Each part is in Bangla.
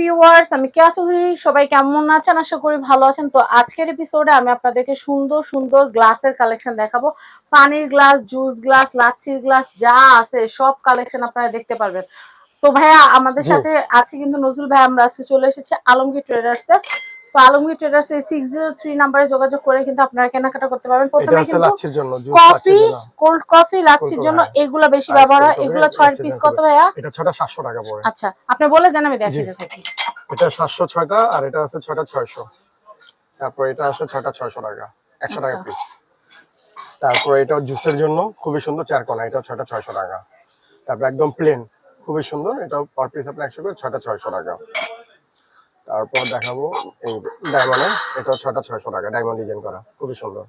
ভিউয়ার্স আমি কেয়া চৌধুরী সবাই কেমন আছেন? আশা করি ভালো আছেন। তো আজকের এপিসোডে আমি আপনাদেরকে সুন্দর সুন্দর গ্লাসের কালেকশন দেখাবো। পানির গ্লাস জুস গ্লাস লাচ্ছির গ্লাস যা আছে সব কালেকশন আপনারা দেখতে পারবেন। তো ভাইয়া আমাদের সাথে আছে কিন্তু নজরুল ভাই আমরা আজকে চলে এসেছি আলমগীর ট্রেডার্স তো আলমগীর ট্রেডার্স এই সিক্স জিরো থ্রি নাম্বারে যোগাযোগ করে কিন্তু আপনারা কেনাকাটা করতে পারবেন। প্রথমে কিন্তু লাচ্ছির জন্য কফি কোল্ড কফি লাচ্ছির জন্য এগুলা বেশি ব্যবহার হয়। এগুলো ছয় পিস কত ভাইয়া? এটা ছটা সাতশো টাকা পড়ে। আচ্ছা আপনি বলে জান আমি দেখিয়ে জি। থাকি এটা সাতশো ছয়টা আর এটা আছে ছয়টা ছয়শো। তারপর এটা আছে ছয়টা ছয়শো টাকা একশো টাকা আচ্ছা। পিস তারপর এটা জুসের জন্য খুবই সুন্দর চারকোনা এটা ছয়টা ছয়শো টাকা। তারপর একদম প্লেন খুবই সুন্দর এটা পার পিস আপনার একশো করে ছয়টা ছয়শো টাকা। তারপর দেখাবো এই ডায়মন্ডের এটা ছয়টা ছয়শো টাকা ডায়মন্ড ডিজাইন করা। খুবই সুন্দর।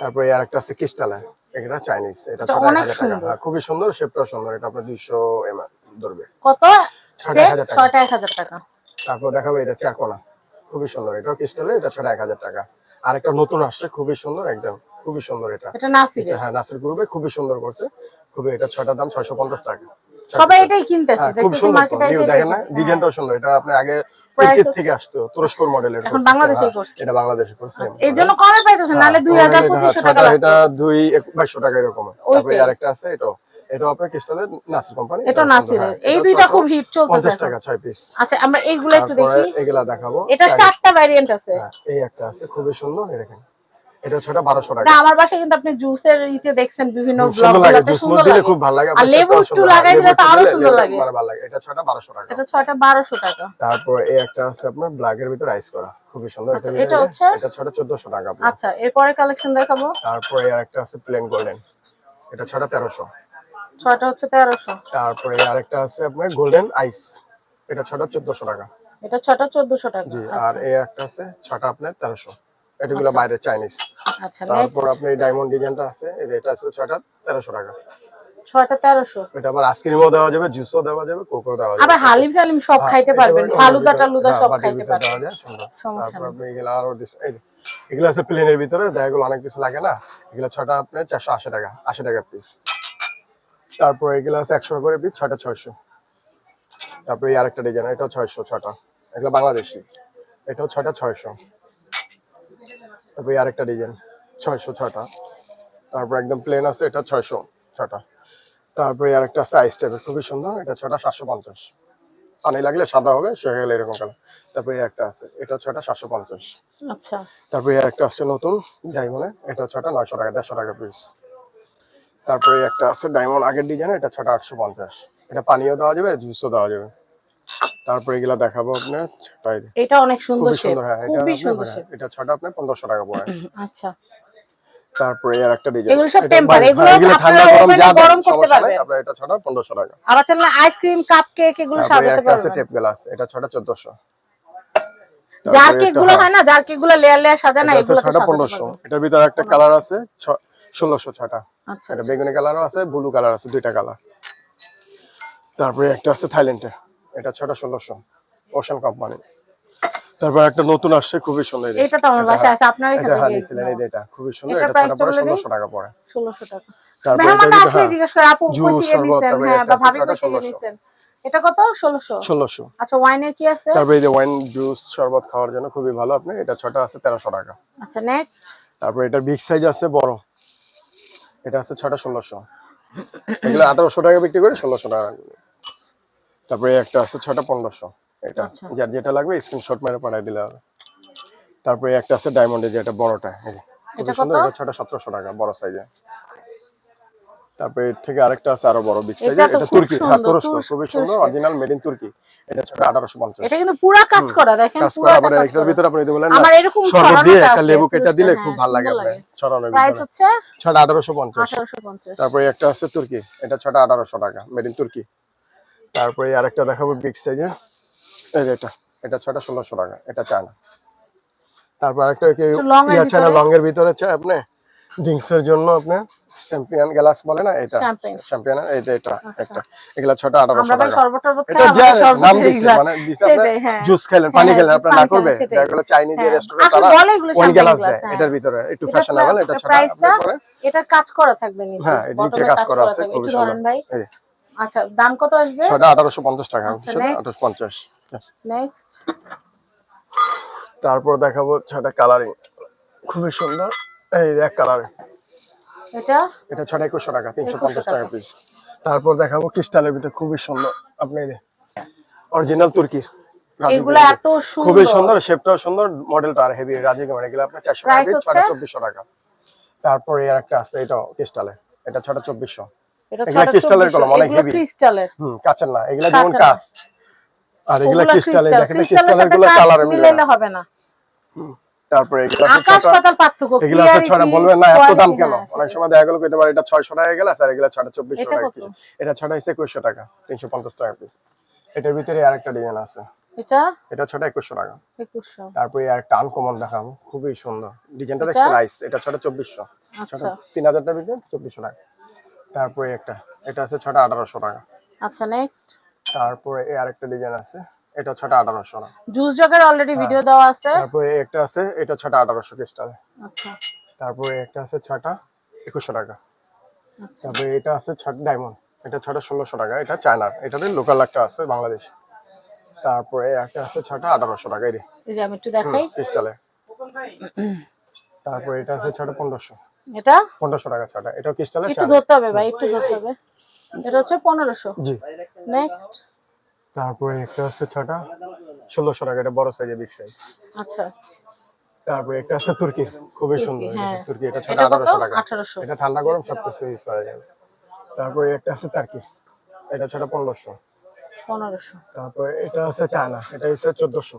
তারপরে আর একটা আছে ক্রিস্টালে এটা চাইনিজ এটা এটা ছটা এক হাজার টাকা। হ্যাঁ, খুবই সুন্দর শেপটাও সুন্দর। এটা আপনার দুইশো এম ধরবে। কত? এক হাজার টাকা। তারপর দেখাবো এটা চারকোনা। খুবই সুন্দর। এটাও ক্রিস্টালে এটা ছটা এক হাজার টাকা। আর একটা নতুন আসছে খুবই সুন্দর একদম। খুবই সুন্দর এটা। এটা হ্যাঁ নাসির গ্রুপে খুবই সুন্দর করছে। খুবই এটা ছটা দাম ছয়শো পঞ্চাশ টাকা। সবাই এটাই কিনতেছে হ্যাঁ, খুব সুন্দর দেখেন না? হ্যাঁ। ডিজাইনটাও সুন্দর এটা আপনি আগে তুর্কির থেকে আসতো তুরস্কর মডেলের এখন বাংলাদেশেই করছে। এটা বাংলাদেশে করছে। জন্য কমে নাহলে দুই হাজার টাকা এটা টাকা এরকম। তারপরে আরেকটা আছে এটাও। এটাও আপনার ক্রিস্টালের নাসির কোম্পানি এটা নাসিরের এই দুইটা খুব হিট চলতেছে পঞ্চাশ টাকা ছয় পিস আচ্ছা আমরা এইগুলো একটু দেখি। এগুলা দেখাবো। এটা চারটা ভ্যারিয়েন্ট আছে। হ্যাঁ, এই একটা আছে খুবই সুন্দর দেখেন। এটা ছটা টাকা। আমার বাসায় কিন্তু আপনি জুসের ইতে দেখছেন বিভিন্ন খুব সুন্দর লাগে গুলোতে জুস সুন্দর দিলে লাগে। খুব ভালো লাগে আর লেবু একটু লাগাই দিলে তো আরও সুন্দর লাগে। ভালো লাগে। এটা ছটা টাকা। এটা টাকা। তারপর এই একটা আছে আপনার ব্ল্যাক এর ভিতরে আইস করা খুবই সুন্দর। আচ্ছা, এটা এটা হচ্ছে? এটা ছটা চোদ্দশো টাকা আচ্ছা এরপরে কালেকশন দেখাবো। তারপরে আর একটা আছে প্লেন গোল্ডেন এটা ছটা ছয়টা হচ্ছে তেরোশো। তারপরে আরেকটা আছে আপনার গোল্ডেন আইস এটা ছটা চোদ্দশো টাকা। এটা ছয়টা চোদ্দশো টাকা। জি আর আচ্ছা এই একটা আছে ছটা আপনার তেরোশো। এটাগুলো। বাইরে চাইনিজ আচ্ছা তারপর আপনি ডায়মন্ড ডিজাইনটা আছে এই যে এটা আছে ছটা তেরোশো টাকা। ছয়টা তেরোশো। এটা আবার আইসক্রিমও দেওয়া যাবে জুসও দেওয়া যাবে কোকো দেওয়া যাবে। আবার হালিম টালিম সব হ্যাঁ, খাইতে পারবেন। ফালুদা টালুদা হ্যাঁ, সব খাইতে পারবেন। সমস্যা তারপর আপনি এগুলো আরও এগুলো আছে প্লেনের ভিতরে দেখা এগুলো অনেক কিছু লাগে না। এগুলো ছটা আপনার চারশো আশি টাকা আশি টাকা পিস তারপর এগুলো আছে একশো করে পিস ছটা ছয়শো। তারপরে এই আরেকটা ডিজাইন এটাও ছয়শো ছটা এগুলো বাংলাদেশি। এটাও ছটা ছয়শো। তারপরে আরেকটা ডিজাইন ছয়শো ছটা তারপর একদম প্লেন আছে এটা ছয়শো ছটা তারপরে আর একটা আছে আইস টাইপের খুবই সুন্দর এটা ছটা সাতশো পঞ্চাশ। পানি লাগলে সাদা হবে সে গেলে এরকম কালার। তারপরে একটা আছে এটা ছটা সাতশো পঞ্চাশ। আচ্ছা। তারপরে একটা আছে নতুন ডায়মন্ডে এটা ছটা নয়শো টাকা দেড়শো টাকা পিস তারপরে একটা আছে ডায়মন্ড আগের ডিজাইন এটা ছটা আটশো পঞ্চাশ। এটা পানিও দেওয়া যাবে জুসও দেওয়া যাবে। তারপরে এগুলা দেখাবো আপনার ছটাই এটা অনেক সুন্দর শেপ হ্যাঁ খুবই সুন্দর হ্যাঁ, শেপ এটা ছটা আপনার পনেরোশো টাকা পড়ে। আচ্ছা। তারপরে আর একটা ডিজাইন এগুলো সব temper, এগুলো ঠান্ডা গরম যা গরম করতে পারবেন। আপনার এটা ছটা পনেরোশো টাকা। আবার চাইলে আইসক্রিম কাপ কেক এগুলো সাজাতে আছে টেপ গ্লাস এটা ছটা চোদ্দশো। যার কেকগুলো হয় না যার কেকগুলো লেয়ার লেয়ার না আছে এগুলো ছটা পনেরোশো। এটার ভিতরে একটা কালার আছে ছ- ষোলোশো ছটা। আচ্ছা এটা বেগুনি কালারও আছে ব্লু কালার আছে দুইটা কালার তারপরে একটা আছে থাইল্যান্ডে এটা ছটা ষোলোশো। ওশান কোম্পানি তারপর একটা নতুন আসছে খুবই সুন্দর এই এটা তো আমার বাসায় আছে আপনার এখানে হ্যাঁ নিছিলেন এই এটা খুবই সুন্দর। এটা ছটা টাকা পড়ে। ষোলোশো টাকা। তারপরে মেহমান এটা আসলে জিজ্ঞেস করে আপু কই জুস, নিছেন? হ্যাঁ বা ভাবি আছে কই থেকে 1600 নিছেন। এটা কত? ষোলোশো? ষোলোশো। আচ্ছা ওয়াইনের কি আছে? তারপরে এই যে ওয়াইন জুস শরবত খাওয়ার জন্য খুবই ভালো আপনি। এটা ছটা আছে তেরোশো টাকা। আচ্ছা নেক্সট তারপরে এটা বিগ সাইজ আছে বড়। এটা আছে ছটা এগুলো আঠারোশো টাকা বিক্রি করে ষোলোশো টাকা। তারপরে একটা আছে ছটা পনেরোশো। এটা আচ্ছা। যার যেটা লাগবে স্ক্রিনশট মেরে পাঠিয়ে দিলে হবে। তারপরে একটা আছে ডায়মন্ডের যেটা বড়টা খুবই সুন্দর এটা ছটা সতেরোশো টাকা বড় সাইজে তারপরে এর থেকে আরেকটা আছে আরও বড় বিগ সাইজে এটা খুব তুর্কি হ্যাঁ তুরস্ক খুবই সুন্দর। অরিজিনাল মেড ইন তুর্কি। এটা ছটা আঠারোশো পঞ্চাশ। এটা কিন্তু পুরা কাজ করা দেখেন কাজ করা এটার ভিতরে আপনি যদি বলেন না আমার এরকম দিয়ে একটা লেবু কেটে দিলে খুব ভালো লাগে আপনার ছড়ানোর প্রাইস হচ্ছে ছটা আঠারোশো পঞ্চাশ। তারপরে একটা আছে তুর্কি এটা ছটা আঠারোশো টাকা মেড ইন তুর্কি। তারপরে আরেকটা দেখাবো বিগ সাইজের এই যে এটা এটা ছটা ষোলোশো টাকা এটা চায়না তারপর আরেকটা কি একটু চায়না ভিতরে? লং এর ভিতরে চাই আপনি ড্রিঙ্কস এর জন্য আপনি চ্যাম্পিয়ন গ্লাস বলে না এটা চ্যাম্পিয়ন এই যে এটা একটা এগুলা ছটা আঠারোশো আমরা ভাই টাকা শরবত এটা যা নাম গেলা। মানে সেটাই, হ্যাঁ। জুস হ্যাঁ, পানি হ্যাঁ, খেলেন আপনার না করবে খেলেন। যেগুলো চাইনিজ হ্যাঁ, রেস্টুরেন্ট তারা এগুলো ওয়াইন গ্লাস দেয়। এটার ভিতরে একটু ফ্যাশনেবল এটা ছটা এটা কাজ করা থাকবে নিচে হ্যাঁ, নিচে কাজ করা আছে। খুবই সুন্দর। ভাই আচ্ছা দাম কত আসবে? টাকা আচ্ছা, সেটা নেক্সট তারপর দেখাবো ছয়টা কালারিং খুবই সুন্দর। এই এক কালারে এটা? এটা ছটা টাকা তিনশো পঞ্চাশ টাকা টাকা। পিস তারপর দেখাবো ক্রিস্টালের ভিতরে খুবই সুন্দর। আপনি অরিজিনাল এগুলো। এত খুবই সুন্দর। সুন্দর শেপটাও সুন্দর মডেলটা আর হেভি রাজি এগুলো আপনার চারশো টাকা? ছটা তারপর এর একটা আছে এটাও ক্রিস্টালের এটা ছটা চব্বিশশো। এটা চব্বিশশো। কলম, অনেক heavy। ক্রিস্টালের হুম কাঁচের না এগুলা যেমন। কাঁচ আর এগুলা ওগুলা ক্রিস্টালে crystal। দেখেন ক্রিস্টালেরগুলো কালার। হবে না তারপরে এগুলা আকাশ পাতাল পার্থক্য এগুলো clarity, বলবেন না এত দাম কেন অনেক সময় দেখা গেল কইতে পারে এটা ছয়শো টাকা গেল আর এগুলো টাকা? পিস এটা ছটা হচ্ছে একুশশো টাকা তিনশো পঞ্চাশ টাকা পিস এটার ভিতরে আরেকটা ডিজাইন আছে এটা এটা ছটা একুশশো টাকা একুশশো তারপরে আরেকটা আনকমন দেখাবো খুবই সুন্দর ডিজাইনটা? দেখছেন রাইস এটা ছটা চব্বিশশো আচ্ছা ছটা তিন হাজার টাকা বিকেন চব্বিশশো টাকা তারপরে একটা এটা আছে ছটা আঠারোশো টাকা। আচ্ছা নেক্সট তারপরে এই আরেকটা ডিজাইন আছে এটা ছটা আঠারোশো টাকা। Juice জগের already. ভিডিও দেওয়া আছে। তারপরে একটা আছে এটা ছটা আঠারোশো ক্রিস্টালে আচ্ছা। তারপরে একটা আছে ছটা একুশশো টাকা। আচ্ছা। তারপরে এটা আছে ছটা ডায়মন্ড এটা ছটা ষোলোশো টাকা এটা চায়নার এটাতে লোকাল একটা আছে বাংলাদেশ। তারপরে একটা আছে ছটা আঠারোশো টাকা এই আমি একটু দেখাই। ক্রিস্টালে তারপরে এটা আছে ছটা পনেরোশো। এটা? 1500 টাকা ছটা এটা ক্রিস্টালের একটু ধরতে হবে ভাই একটু ধরতে হবে। এটা হচ্ছে 1500 জি। নেক্সট তারপরে একটা আছে ছটা। 1600 টাকা এটা বড় সাইজে বিগ সাইজ আচ্ছা। তারপরে একটা আছে তুর্কি। খুবই সুন্দর। হ্যাঁ। তুর্কি এটা ছটা 1800 টাকা। এটা ঠান্ডা গরম সব কিছু ইউজ করা যাবে তারপরে একটা আছে টার্কি এটা ছটা 1500 1500 তারপরে এটা আছে চায়না। এটা হচ্ছে 1400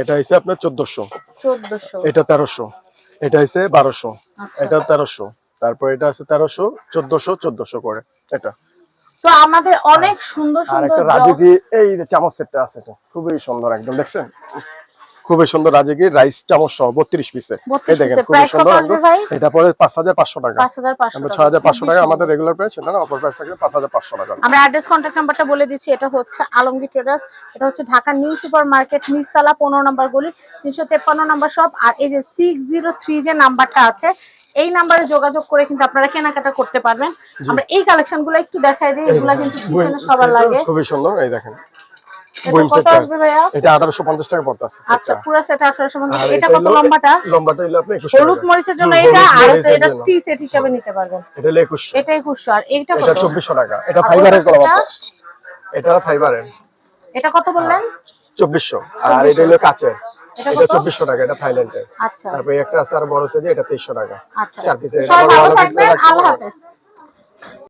এটা হইছে আপনার চোদ্দশো। এটা তেরোশো। এটা হইছে বারোশো। আচ্ছা। এটা তেরোশো। তারপর এটা আছে তেরোশো চোদ্দশো চোদ্দশো করে। এটা। তো আমাদের অনেক সুন্দর সুন্দর আর একটা রাজি রাজুকি এই যে চামচ সেটটা আছে এটা। খুবই সুন্দর একদম দেখছেন? খুবই সুন্দর রাজুকি রাইস চামচ সহ বত্রিশ 32 এই দেখেন খুবই সুন্দর? এটা পরে পাঁচ হাজার পাঁচশো টাকা। আমরা টাকা। ছয় হাজার পাঁচশো টাকা আমাদের রেগুলার প্রাইস সেটা না অপর প্রাইস থাকবে পাঁচ হাজার পাঁচশো টাকা। আমরা অ্যাড্রেস কন্ট্যাক্ট নাম্বারটা বলে দিচ্ছি এটা হচ্ছে আলমগীর ট্রেডার্স এটা হচ্ছে ঢাকা নিউ সুপার মার্কেট নিচতলা পনেরো নম্বর গলি তিনশো তেপ্পান্ন নম্বর শপ আর এই যে সিক্স জিরো থ্রি যে নাম্বারটা আছে এই নাম্বারে যোগাযোগ করে কিন্তু আপনারা কেনাকাটা করতে পারবেন। আমরা এই কালেকশনগুলো একটু দেখাই দিই এগুলা কিন্তু সবার লাগে। খুবই সুন্দর এই দেখেন। এটা পঞ্চাশ টাকা আচ্ছা পুরো সেট এটা কত লম্বাটা? লম্বাটা হলো আপনি একুশশো হলুদ মরিচের জন্য এটা আর এটা টি সেট হিসাবে নিতে পারবেন। এটা হলো এটা আর এটা কত? চব্বিশশো টাকা। এটা আর ফাইবারের কলম এটা ফাইবারের এটা কত বললেন? চব্বিশশো। আর এটা হলো কাচের। এটা এটা কত? চব্বিশশো টাকা এটা থাইল্যান্ডের। আচ্ছা। তারপরে একটা আছে আর বড় সাইজে এটা টাকা। আচ্ছা। চার পিসের এটা ভালো ভালো থাকবেন। আল্লাহ হাফেজ।